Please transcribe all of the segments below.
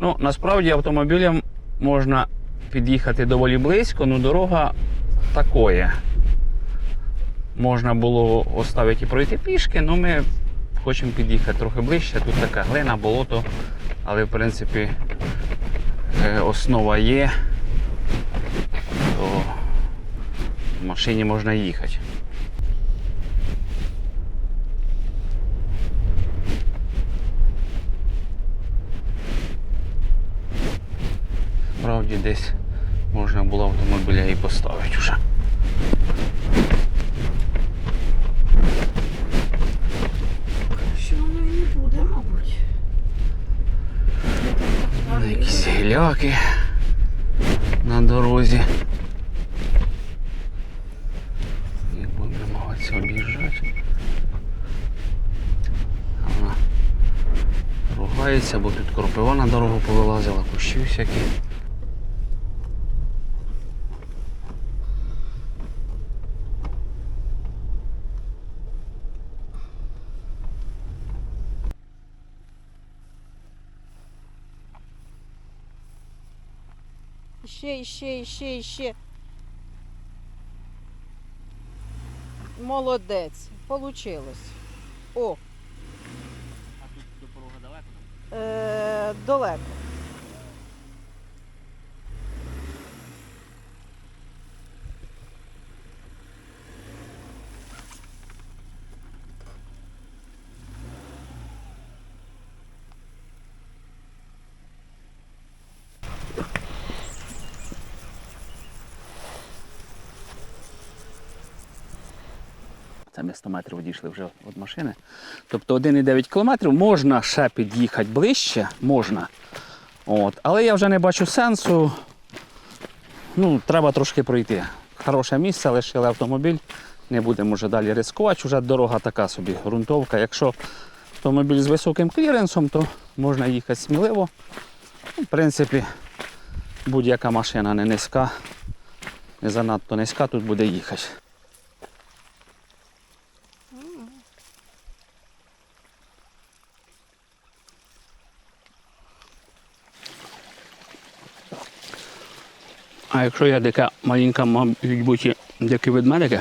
Ну, насправді автомобілем можна під'їхати доволі близько, але дорога такої. Можна було оставити і пройти пішки, але ми хочемо під'їхати трохи ближче. Тут така глина, болото, але в принципі е, основа є, то в машині можна їхати. Справді десь можна було автомобіля і поставити вже. Що воно і не буде, мабуть. Якісь гіляки на дорозі. І будемо намагатися об'їжджати. Ругається, бо тут кропива на дорогу повилазила, кущі всякі. Ще, ще, ще, ще. Молодець. Получилось. О, А тут до порога далеко? е, далеко. Це ми 100 метрів відійшли вже від машини. Тобто 1,9 кілометрів можна ще під'їхати ближче, можна. От. Але я вже не бачу сенсу. Ну, треба трошки пройти. Хороше місце, лишили автомобіль. Не будемо вже далі ризикувати. Вже дорога така собі, ґрунтовка. Якщо автомобіль з високим кліренсом, то можна їхати сміливо. Ну, В принципі, будь-яка машина не низька, не занадто низька, тут буде їхати. А якщо я така маленька, мають бути дикі ведмедики?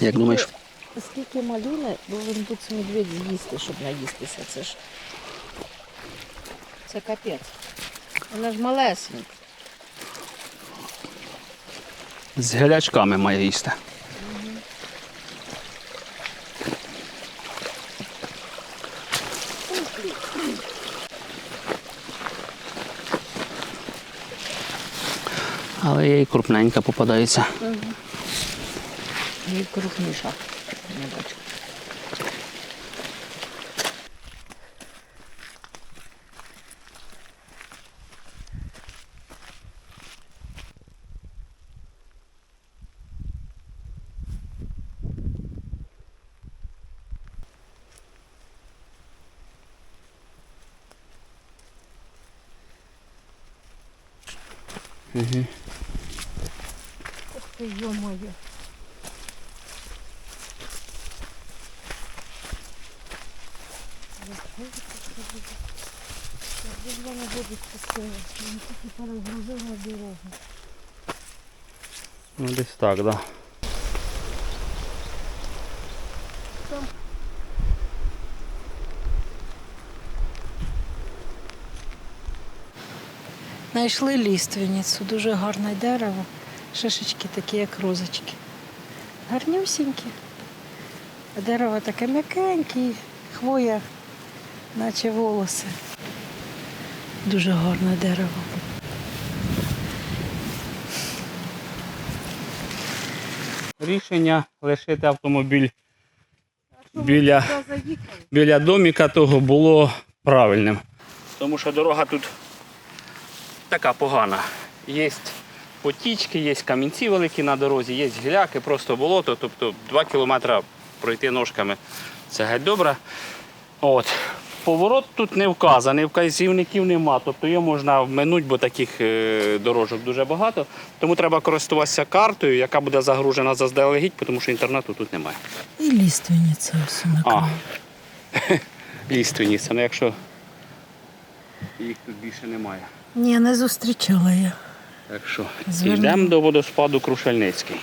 Як думаєш? Скільки малюне, повинен бути медведь з'їсти, щоб наїстися. Це ж. Це капець. Вона ж малесенька. З гелячками має їсти. Але є і крупненька попадається. І крупніша. Не бачу. Угу. Ти, йо-моє. Якби вона воду спустила, він тільки перегрузила дорогу. Ну десь так, так. Да. Знайшли ліственницю, дуже гарне дерево. Шишечки такі, як розочки. Гарнюсінькі. Дерево таке м'якеньке, хвоя, наче волоси. Дуже гарне дерево. Рішення лишити автомобіль біля, біля доміка того було правильним. Тому що дорога тут така погана. Є потічки, є камінці великі на дорозі, є гіляки, просто болото. Тобто 2 кілометри пройти ножками це геть добре. От. Поворот тут не вказаний, вказівників нема. Тобто її можна вминути, бо таких е, дорожок дуже багато. Тому треба користуватися картою, яка буде загружена заздалегідь, тому що інтернету тут немає. І ліственниця ось на А. ліственниця, ну якщо їх тут більше немає. Ні, не зустрічала я. Так що Зверну. йдемо до водоспаду Крушельницький.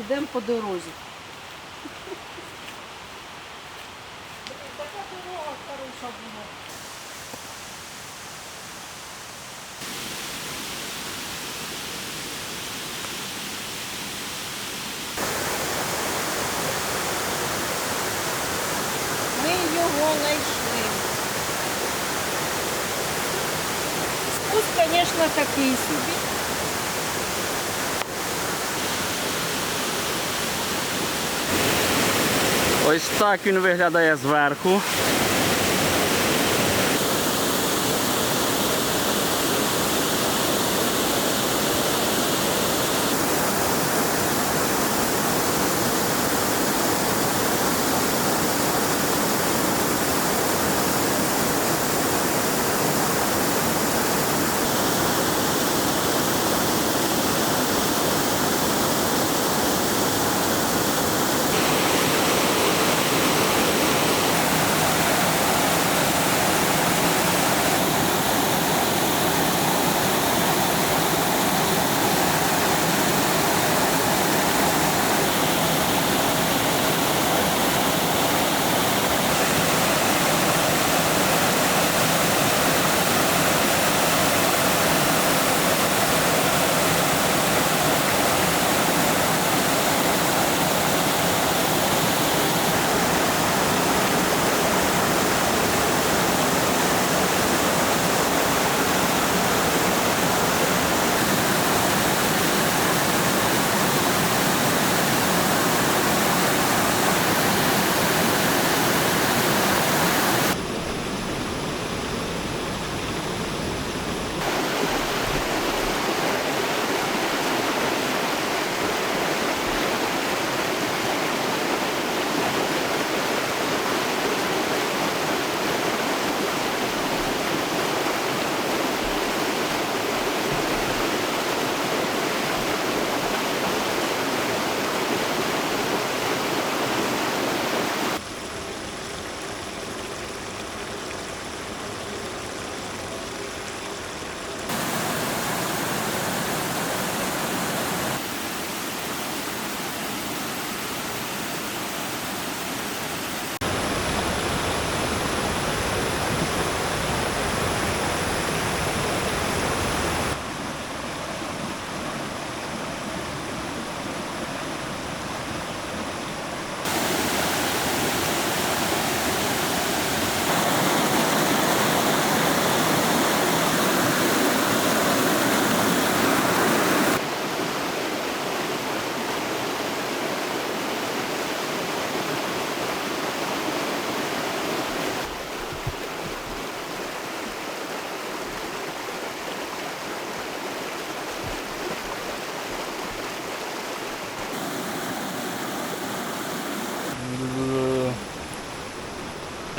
Йдемо по дорозі. Ми його знайшли. Спуск, звісно, такий собі. Ось так він виглядає зверху.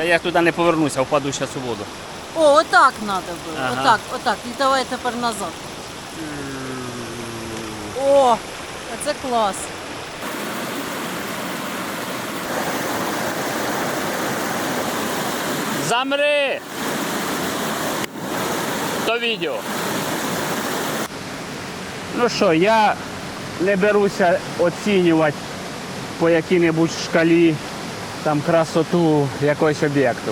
Та я туди не повернуся, впаду зараз у воду. О, отак треба було. Ага. Отак, отак. І давай тепер назад. О, це клас. Замри! То відео. Ну що, я не беруся оцінювати по якій-небудь шкалі там красоту якогось об'єкту.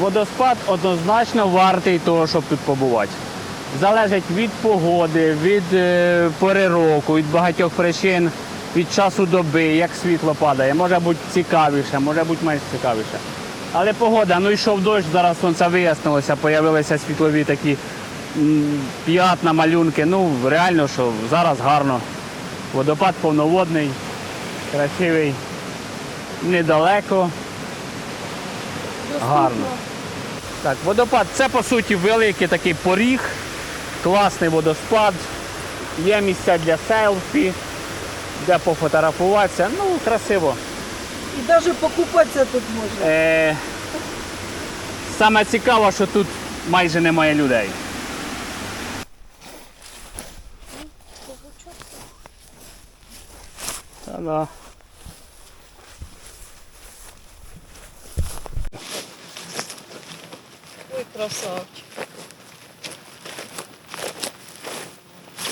Водоспад однозначно вартий того, щоб тут побувати. Залежить від погоди, від е, пори року, від багатьох причин, від часу доби, як світло падає. Може бути цікавіше, може бути менш цікавіше. Але погода, ну йшов дощ, зараз сонце вияснилося, появилися світлові такі п'ятна, малюнки. Ну, реально, що зараз гарно. Водопад повноводний, красивий, недалеко. Гарно. Так, водопад це по суті великий такий поріг, класний водоспад. Є місця для селфі, де пофотографуватися. Ну, красиво. І навіть покупатися тут можна. Е, саме цікаво, що тут майже немає людей. Так Да-да. Ой, красавчик.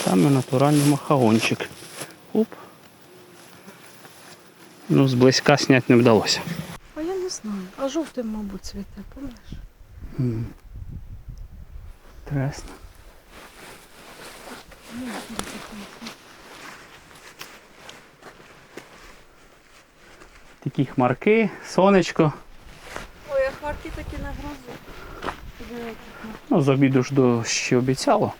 Саме натуральний махаончик. Уп. Ну, зблизька зняти не вдалося. А я не знаю. А жовтим, мабуть, цвіте, помниш? М. Інтересно. Такі хмарки, сонечко. Ой, а хмарки такі на грозу. Ну, з обіду ж дощ обіцяло.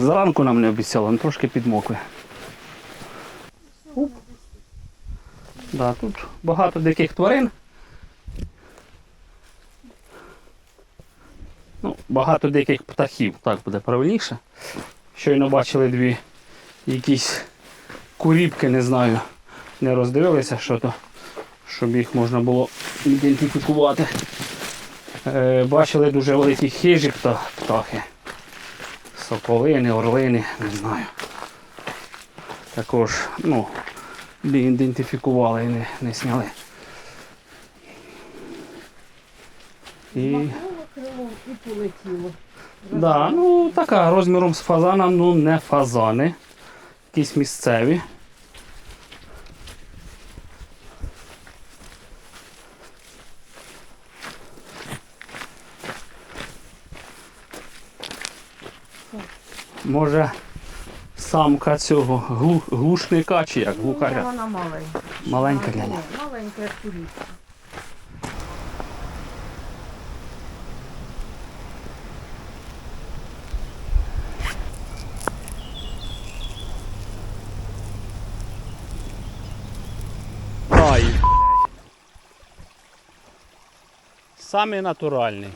Зранку нам не обіцяло, ну трошки підмокли. Уп. Да, тут багато диких тварин. Ну, багато диких птахів, так буде правильніше. Щойно бачили дві якісь куріпки, не знаю, не роздивилися, що то, щоб їх можна було ідентифікувати. Е, бачили дуже великі хижі птахи. Соколини, орлини, не знаю. Також, ну, не ідентифікували і не, не сняли. І, крилом і полетіло. да, ну, така розміром з фазана, ну не фазани. Якісь місцеві. Може, самка цього глу- глушника чи як Ні, вона маленька. Маленька Ні, ляня. Маленька, як куриця. Ай. Самий натуральний.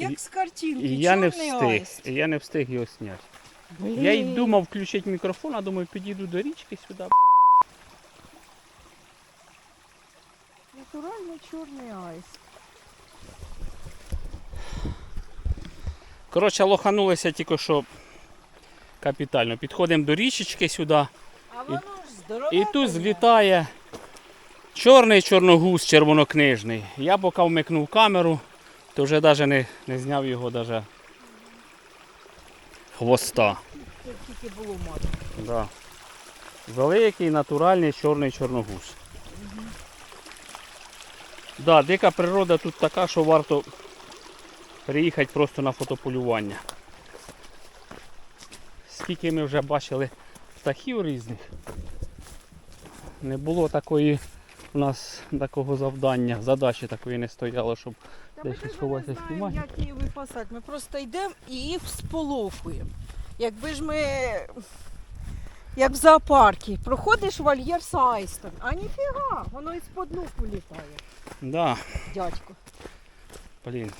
Як з картинки, І я не чорний встиг. І я не встиг його зняти. Я й думав включити мікрофон, а думаю, підійду до річки сюди. Натуральний чорний аїст. Коротше, лоханулися тільки що капітально. Підходимо до річечки сюди. А воно ж здорове. І тут злітає чорний чорногуз червонокнижний. Я поки вмикнув камеру, то вже навіть не, не зняв його даже хвоста. Тут тільки було мати. Да. Великий натуральний чорний чорногуз. Да, дика природа тут така, що варто приїхати просто на фотополювання. Скільки ми вже бачили птахів різних. Не було такої у нас такого завдання, задачі такої не стояло, щоб Та щось даже не знаємо, як її випасати. Ми просто йдемо і їх сполохуємо. Якби ж ми, як в зоопаркі, проходиш вольєр з аїстом, а ніфіга, воно із-под ногу літає, да, дядько. блін.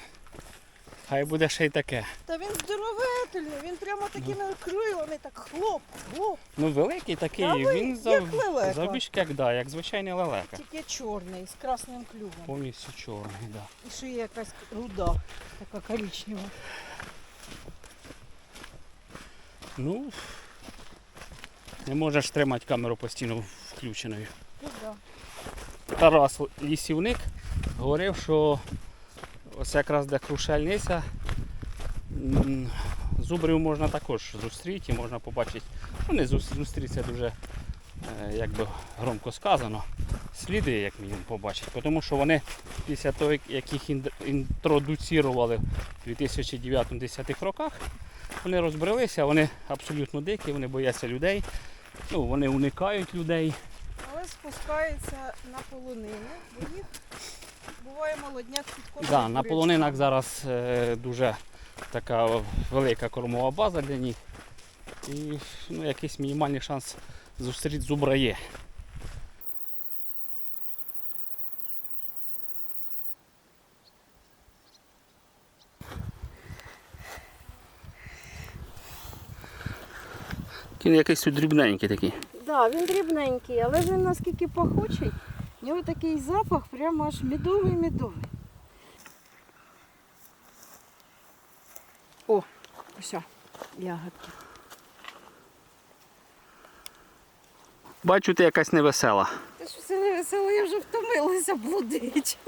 Хай буде ще й таке. Та він здоровительний, він прямо такими крилами, так хлоп, хлоп, Ну великий такий, Та ви, він як за, лелека. завбільшки як, да, як звичайний лелека. тільки чорний, з красним клювом. Повністю чорний, да. І ще є якась руда, така коричнева. Ну, не можеш тримати камеру постійно включеною. Ну, да. Тарас лісівник говорив, що ось якраз де крушельниця, зубрів можна також зустріти, можна побачити. Ну, не зус- зустріти, це дуже е, як би громко сказано. Сліди, як мінімум, побачити. Тому що вони після того, як їх ін- інтродуцірували в 2009-2010 роках, вони розбрелися, вони абсолютно дикі, вони бояться людей, ну, вони уникають людей. Але спускаються на полонини, бо їх буває молодняк підходить. Да, на полонинах зараз е, дуже така велика кормова база для них. І ну, якийсь мінімальний шанс зустріти зубра є. Він якийсь дрібненький такий. Так, да, він дрібненький, але він наскільки пахучий, у нього такий запах, прямо аж медовий-медовий. О, ось ягодки. Бачу, ти якась невесела. Та що це невесело, я вже втомилася блудить.